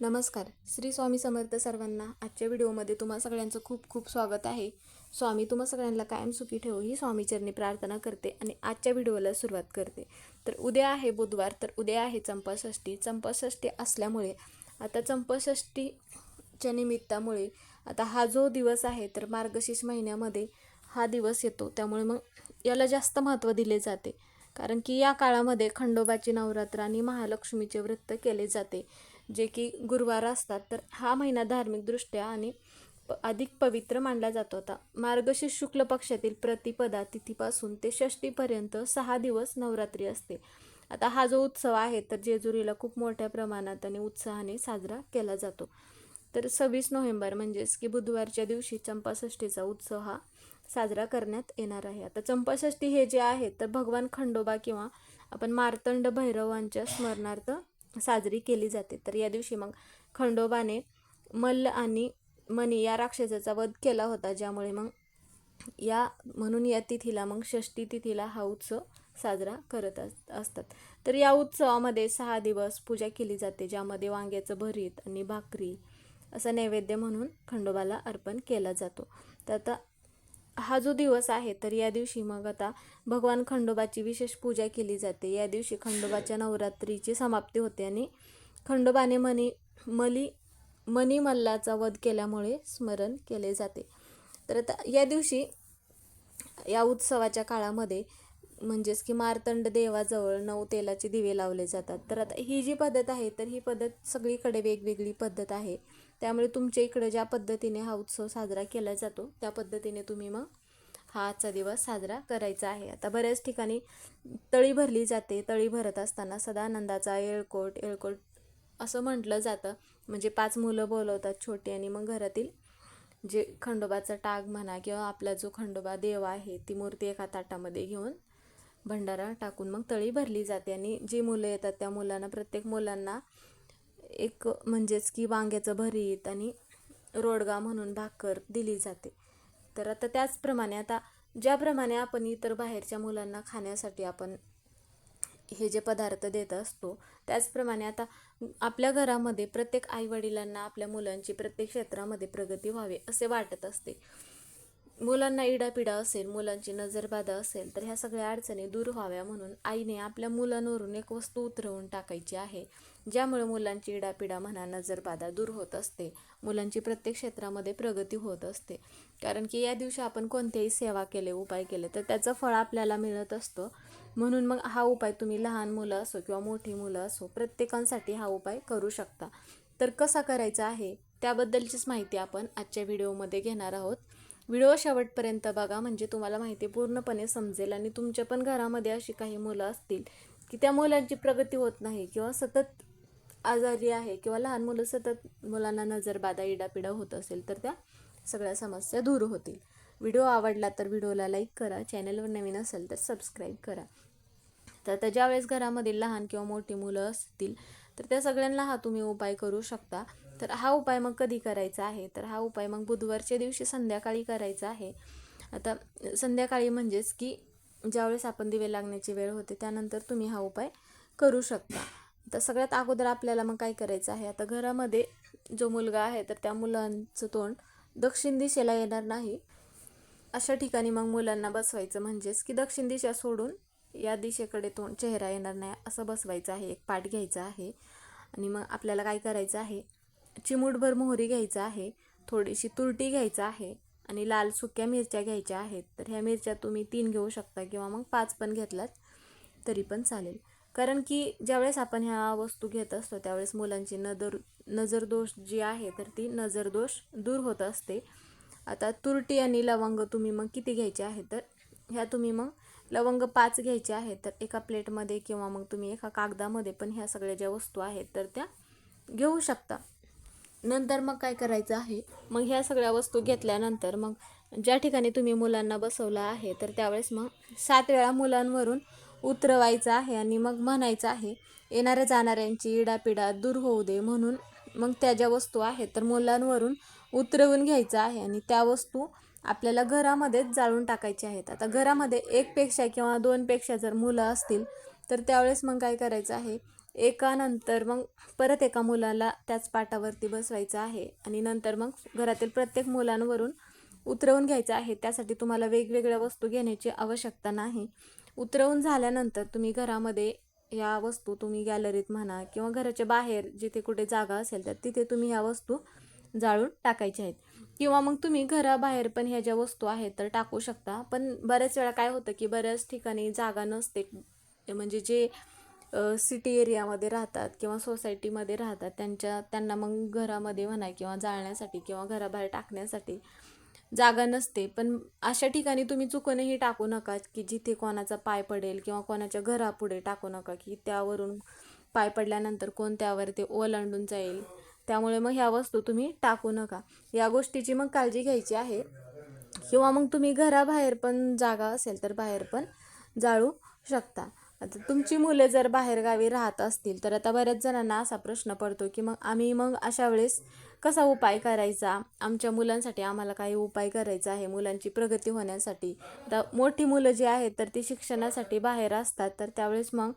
नमस्कार. श्री स्वामी समर्थ सर्वांना आजच्या व्हिडिओमध्ये तुम्हा सगळ्यांचं खूप खूप स्वागत आहे. स्वामी तुम्हा सगळ्यांना कायम सुखी ठेवू ही स्वामीचरणी प्रार्थना करते आणि आजच्या व्हिडिओला सुरुवात करते. तर उद्या आहे बुधवार तर उद्या आहे चंपाषष्ठी. चंपाषष्ठी असल्यामुळे आता चंपाषष्ठीच्या निमित्तामुळे आता हा जो दिवस आहे तर मार्गशीर्ष महिन्यामध्ये हा दिवस येतो. त्यामुळे मग याला जास्त महत्त्व दिले जाते. कारण की या काळामध्ये खंडोबाची नवरात्र आणि महालक्ष्मीचे व्रत केले जाते. जे की गुरुवार असतात तर हा महिना धार्मिकदृष्ट्या आणि प अधिक पवित्र मानला जातो. आता मार्गशीर्ष शुक्ल पक्षातील प्रतिपदा तिथीपासून ते षष्टीपर्यंत सहा दिवस नवरात्री असते. आता हा जो उत्सव आहे तर जेजुरीला खूप मोठ्या प्रमाणात आणि उत्साहाने साजरा केला जातो. तर सव्वीस नोव्हेंबर म्हणजेच की बुधवारच्या दिवशी चंपाषष्ठीचा उत्सव हा साजरा करण्यात येणार आहे. आता चंपाषष्ठी हे जे आहे तर भगवान खंडोबा किंवा आपण मार्तंड भैरवांच्या स्मरणार्थ साजरी केली जाते. तर या दिवशी मग खंडोबाने मल्ल आणि मनी या राक्षसाचा वध केला होता. ज्यामुळे मग या म्हणून या तिथीला मग षष्टी तिथीला हा उत्सव साजरा करत अस असतात. तर या उत्सवामध्ये सहा दिवस पूजा केली जाते ज्यामध्ये वांग्याचं भरीत आणि भाकरी असा नैवेद्य म्हणून खंडोबाला अर्पण केला जातो. तर आता हा जो दिवस आहे तर या दिवशी मग आता भगवान खंडोबाची विशेष पूजा केली जाते. या दिवशी खंडोबाच्या नवरात्रीची समाप्ती होते आणि खंडोबाने मनी मली मणिमल्लाचा वध केल्यामुळे स्मरण केले जाते. तर आता या दिवशी या उत्सवाच्या काळामध्ये म्हणजेच की मार्तंड देवाजवळ नऊ तेलाचे दिवे लावले जातात. तर आता ही जी पद्धत आहे तर ही पद्धत सगळीकडे वेगवेगळी पद्धत आहे. त्यामुळे तुमच्या इकडं ज्या पद्धतीने हा उत्सव साजरा केला जातो त्या पद्धतीने तुम्ही मग हा आजचा दिवस साजरा करायचा आहे. आता बऱ्याच ठिकाणी तळी भरली जाते. तळी भरत असताना सदानंदाचा येळकोट येळकोट असं म्हटलं जातं. म्हणजे पाच मुलं बोलवतात छोटी आणि मग घरातील जे खंडोबाचा टाग म्हणा किंवा आपला जो खंडोबा देव आहे ती मूर्ती एका ताटामध्ये घेऊन भंडारा टाकून मग तळी भरली जाते. आणि जी मुलं येतात त्या मुलांना प्रत्येक मुलांना एक म्हणजेच की वांग्याचं भरीत आणि रोडगा म्हणून भाकर दिली जाते. तर आता त्याचप्रमाणे आता ज्याप्रमाणे आपण इतर बाहेरच्या मुलांना खाण्यासाठी आपण हे जे पदार्थ देत असतो त्याचप्रमाणे आता आपल्या घरामध्ये प्रत्येक आईवडिलांना आपल्या मुलांची प्रत्येक क्षेत्रामध्ये प्रगती व्हावी असे वाटत असते. मुलांना इडापिडा असेल मुलांची नजरबाधा असेल तर ह्या सगळ्या अडचणी दूर व्हाव्या म्हणून आईने आपल्या मुलांवरून एक वस्तू उतरवून टाकायची आहे ज्यामुळे मुलांची इडापिडा म्हणा नजरबाधा दूर होत असते. मुलांची प्रत्येक क्षेत्रामध्ये प्रगती होत असते. कारण की या दिवशी आपण कोणत्याही सेवा केले उपाय केले तर त्याचं फळ आपल्याला मिळत असतं. म्हणून मग हा उपाय तुम्ही लहान मुलं असो किंवा मोठी मुलं असो प्रत्येकांसाठी हा उपाय करू शकता. तर कसा करायचा आहे त्याबद्दलचीच माहिती आपण आजच्या व्हिडिओमध्ये घेणार आहोत. व्हिडिओ शेवटपर्यंत बघा म्हणजे तुम्हाला माहिती पूर्णपणे समजेल आणि तुमच्या पण घरामध्ये अशी काही मुलं असतील की त्या मुलांची प्रगती होत नाही किंवा सतत आजारी आहे किंवा लहान मुलं सतत मुलांना नजरबाधा इडापिडा होत असेल तर त्या सगळ्या समस्या दूर होतील. व्हिडिओ आवडला तर व्हिडिओला लाईक करा चॅनलवर नवीन असेल तर सबस्क्राईब करा. तर त्या ज्यावेळेस घरामध्ये लहान किंवा मोठी मुलं असतील तर त्या सगळ्यांना हा तुम्ही उपाय करू शकता. तर हा उपाय मग कधी करायचा आहे? तर हा उपाय मग बुधवारच्या दिवशी संध्याकाळी करायचा आहे. आता संध्याकाळी म्हणजेच की ज्यावेळेस आपण दिवे लागण्याची वेळ होते त्यानंतर तुम्ही हा उपाय करू शकता. तर सगळ्यात अगोदर आपल्याला मग काय करायचं आहे? आता घरामध्ये जो मुलगा आहे तर त्या मुलांचं तोंड दक्षिण दिशेला येणार नाही. अशा ठिकाणी मग मुलांना बसवायचं म्हणजेच की दक्षिण दिशा सोडून या दिशेकडे तोंड चेहरा येणार नाही असं बसवायचं आहे एक पाठ घ्यायचा आहे. आणि मग आपल्याला काय करायचं आहे? चिमूटभर मोहरी घ्यायचा आहे थोडीशी तुरटी घ्यायचं आहे आणि लाल सुक्या मिरच्या घ्यायच्या आहेत. तर ह्या मिरच्या तुम्ही तीन घेऊ शकता किंवा मग पाच पण घेतलात तरी पण चालेल. कारण की ज्यावेळेस आपण ह्या वस्तू घेत असतो त्यावेळेस मुलांची नजर नजरदोष जी आहे तर ती नजरदोष दूर होत असते. आता तुरटी आणि लवंग तुम्ही मग किती घ्यायचे आहे? तर ह्या तुम्ही मग लवंग पाच घ्यायचे आहेत तर एका प्लेटमध्ये किंवा मग तुम्ही एका कागदामध्ये पण ह्या सगळ्या ज्या वस्तू आहेत तर त्या घेऊ शकता. नंतर मग काय करायचं आहे? मग ह्या सगळ्या वस्तू घेतल्यानंतर मग ज्या ठिकाणी तुम्ही मुलांना बसवलं आहे तर त्यावेळेस मग सात वेळा मुलांवरून उतरवायचं आहे आणि मग म्हणायचं आहे येणाऱ्या जाणाऱ्यांची इडापिडा दूर होऊ दे म्हणून मग त्या ज्या वस्तू आहेत तर मुलांवरून उतरवून घ्यायचं आहे आणि त्या वस्तू आपल्याला घरामध्येच जाळून टाकायच्या आहेत. आता घरामध्ये एकपेक्षा किंवा दोनपेक्षा जर मुलं असतील तर त्यावेळेस मग काय करायचं आहे? एकानंतर मग परत एका मुलाला त्याच पाटावरती बसवायचं आहे आणि नंतर मग घरातील प्रत्येक मुलांवरून उतरवून घ्यायचं आहे. त्यासाठी तुम्हाला वेगवेगळ्या वस्तू घेण्याची आवश्यकता नाही. उतरवून झाल्यानंतर तुम्ही घरामध्ये या वस्तू तुम्ही गॅलरीत म्हणा किंवा घराच्या बाहेर जिथे कुठे जागा असेल तर तिथे तुम्ही ह्या वस्तू जाळून टाकायच्या आहेत. किंवा मग तुम्ही घराबाहेर पण ह्या ज्या वस्तू आहेत तर टाकू शकता. पण बऱ्याच वेळा काय होतं की बऱ्याच ठिकाणी जागा नसते. म्हणजे जे सिटी एरियामध्ये राहतात किंवा सोसायटीमध्ये राहतात त्यांच्या त्यांना मग घरामध्ये म्हणा किंवा जाळण्यासाठी किंवा घराबाहेर टाकण्यासाठी जागा नसते. पण अशा ठिकाणी तुम्ही चुकूनही टाकू नका की जिथे कोणाचा पाय पडेल किंवा कोणाच्या घरापुढे टाकू नका की त्यावरून पाय पडल्यानंतर कोण त्यावर ते ओलांडून जाईल. त्यामुळे मग ह्या वस्तू तुम्ही टाकू नका. या गोष्टीची मग काळजी घ्यायची आहे. किंवा मग तुम्ही घराबाहेर पण जागा असेल तर बाहेर पण जाळू शकता. आता तुमची मुले जर बाहेरगावी राहत असतील तर आता बऱ्याच जणांना असा प्रश्न पडतो की मग आम्ही मग अशा वेळेस कसा उपाय करायचा? आमच्या मुलांसाठी आम्हाला काही उपाय करायचा आहे मुलांची प्रगती होण्यासाठी. आता मोठी मुलं जी आहेत तर ती शिक्षणासाठी बाहेर असतात तर त्यावेळेस मग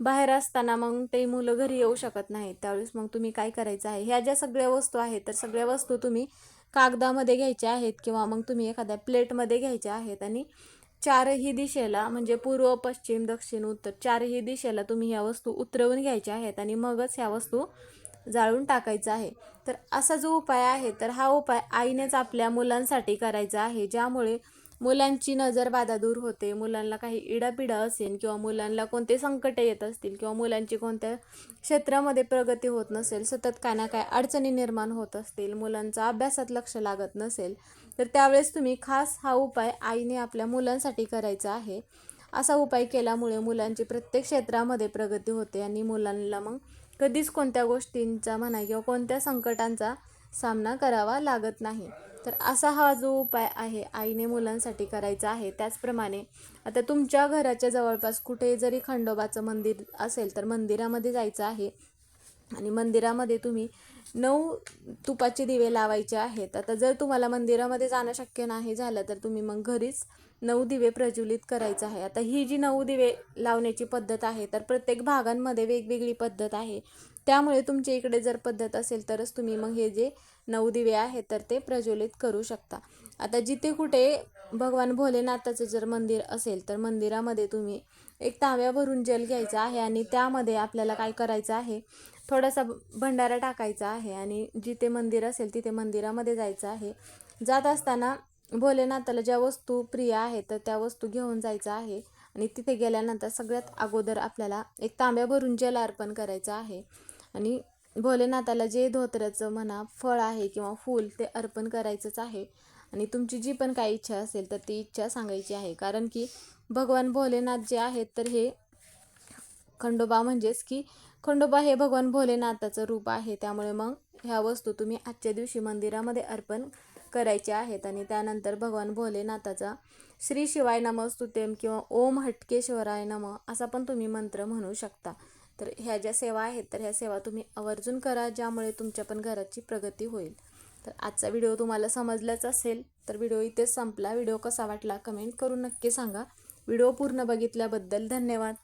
बाहेर असताना मग ते मुलं घरी येऊ शकत नाहीत. त्यावेळेस मग तुम्ही काय करायचं आहे? ह्या ज्या सगळ्या वस्तू आहेत तर सगळ्या वस्तू तुम्ही कागदामध्ये घ्यायच्या आहेत किंवा मग तुम्ही एखाद्या प्लेटमध्ये घ्यायच्या आहेत आणि चारही दिशेला म्हणजे पूर्व पश्चिम दक्षिण उत्तर चारही दिशेला तुम्ही ह्या वस्तू उतरवून घ्यायच्या आहेत आणि मगच ह्या वस्तू जाळून टाकायचा आहे. तर असा जो उपाय आहे तर हा उपाय आईनेच आपल्या मुलांसाठी करायचा आहे ज्यामुळे मुलांची नजरबाधा दूर होते. मुलांना काही इडापिडा असेल किंवा मुलांना कोणते संकटे येत असतील किंवा मुलांची कोणत्या क्षेत्रामध्ये प्रगती होत नसेल सतत काय ना काय अडचणी निर्माण होत असतील मुलांचा अभ्यासात लक्ष लागत नसेल तर त्यावेळेस तुम्ही खास हा उपाय आईने आपल्या मुलांसाठी करायचा आहे. असा उपाय केल्यामुळे मुलांची प्रत्येक क्षेत्रामध्ये प्रगती होते आणि मुलांना मग कधीच कोणत्या गोष्टींचा म्हणा किंवा कोणत्या संकटांचा सामना करावा लागत नाही. तर असा हा जो उपाय आहे आईने मुलांसाठी करायचा आहे त्याचप्रमाणे आता तुमच्या घराच्या जवळपास कुठे जरी खंडोबाचं मंदिर असेल तर मंदिरामध्ये जायचं आहे आणि मंदिरामध्ये तुम्ही नऊ तुपाचे दिवे लावायचे आहेत. आता जर तुम्हाला मंदिरामध्ये जाणं शक्य नाही झालं तर तुम्ही मग घरीच नऊ दिवे प्रज्वलित करायचं आहे. आता ही जी नऊ दिवे लावण्याची पद्धत आहे तर प्रत्येक भागांमध्ये वेगवेगळी पद्धत आहे. त्यामुळे तुमच्या इकडे जर पद्धत असेल तरच तुम्ही मग हे जे नऊ दिवे आहेत तर ते प्रज्वलित करू शकता. आता जिथे कुठे भगवान भोलेनाथाचं जर मंदिर असेल तर मंदिरामध्ये तुम्ही एक तांब्या भरून जल घ्यायचा आहे आणि त्यामध्ये आपल्याला काय करायचं आहे? थोडासा भंडारा टाकायचा आहे आणि जिथे मंदिर असेल तिथे मंदिरामध्ये जायचं आहे. जात असताना भोलेनाथाला ज्या वस्तू प्रिय आहेत तर त्या वस्तू घेऊन जायचं आहे आणि तिथे गेल्यानंतर सगळ्यात अगोदर आपल्याला एक तांब्या भरून जल अर्पण करायचं आहे. आणि भोलेनाथाला जे धोत्राचं म्हणा फळ आहे किंवा फूल ते अर्पण करायचंच आहे. आणि तुमची जी पण काही इच्छा असेल तर ती इच्छा सांगायची आहे. कारण की भगवान भोलेनाथ जे आहेत तर हे खंडोबा म्हणजेच की खंडोबा हे भगवान भोलेनाथाचं रूप आहे. त्यामुळे मग ह्या वस्तू तुम्ही आजच्या दिवशी मंदिरामध्ये अर्पण करायच्या आहेत. आणि त्यानंतर भगवान भोलेनाथाचा श्री शिवाय नमस्तुतेम किंवा ओम हटकेश्वराय नम असा पण तुम्ही मंत्र म्हणू शकता. तर ह्या ज्या सेवा आहेत तर ह्या सेवा तुम्ही आवर्जून करा ज्यामुळे तुमच्या पण घराची प्रगती होईल. तर आजचा व्हिडिओ तुम्हाला समजलाच असेल तर व्हिडिओ इथेच संपला. व्हिडिओ कसा वाटला कमेंट करून नक्की सांगा. व्हिडिओ पूर्ण बघितल्याबद्दल धन्यवाद.